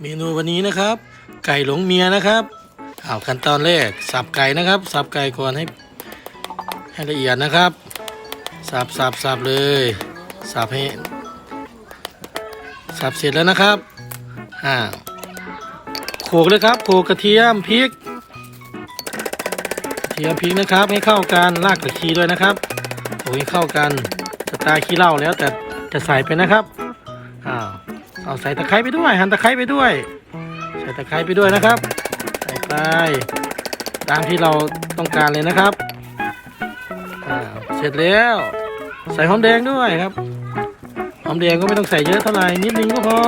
เมนูวันนี้นะครับ ไก่หลงเมียนะครับเอาขั้นตอนแรกสับไก่นะครับ สับไก่ก่อนให้ให้ละเอียดนะครับ สับสับสับเลย สับให้สับเสร็จแล้วนะครับอ่าโขกเลยครับโขกกระเทียมพริกกระเทียมพริกนะครับให้เข้ากันรากกระชีด้วยนะครับโขลกให้เข้ากันสไตล์ขี้เหล้าแล้วแต่จะใส่ไปนะครับอ้าว เอาใส่ตะไคร้ไปด้วย หั่นตะไคร้ไปด้วย ใส่ตะไคร้ไปด้วยนะครับ ใส่ไปตามที่เราต้องการเลยนะครับอ่าเสร็จแล้ว ใส่หอมแดงด้วยครับหอมแดงก็ไม่ต้องใส่เยอะเท่าไหร่นิดนึงก็พอ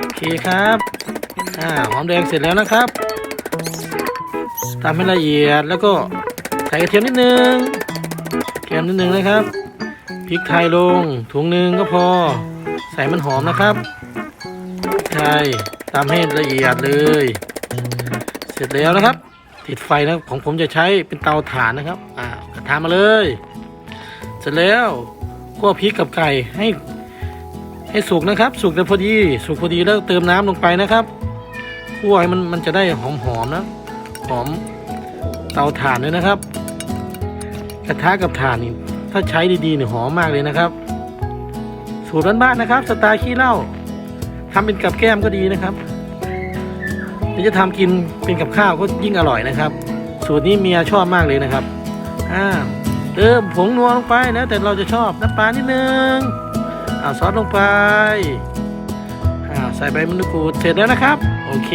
โอเคครับอ่าหอมแดงเสร็จแล้วนะครับตามให้ละเอียดแล้วก็ใส่กระเทียมนิดนึงกระเทียมนิดนึงนะครับพริกไทยลงถุงหนึ่งก็พอ ใส่มันหอมนะครับพริกไทยตามให้ละเอียดเลย เสร็จแล้วนะครับ ติดไฟนะของผมจะใช้เป็นเตาถ่านนะครับอ่ากระทะมาเลย เสร็จแล้วคั่วพริกกับไก่ให้ ให้สุกนะครับ สุกแต่พอดีสุกพอดีแล้วเติมน้ำลงไปนะครับคั่วให้มันมันจะได้หอมหอมนะหอมเตาถ่านด้วยนะครับ กระทะกับถ่านนี่ถ้าใช้ดีๆเนี่ยหอมมากเลยนะครับ สูตรบ้านๆนะครับ สไตล์ขี้เหล้าทำเป็นกับแก้มก็ดีนะครับหรือจะทำกินเป็นกับข้าวก็ยิ่งอร่อยนะครับ สูตรนี้เมียชอบมากเลยนะครับอ่าเติมผงนัวลงไปนะ แต่เราจะชอบน้ำปลานิดนึงเอาซอสลงไปอ่าใส่ใบมะกรูดเสร็จแล้วนะครับ โอเค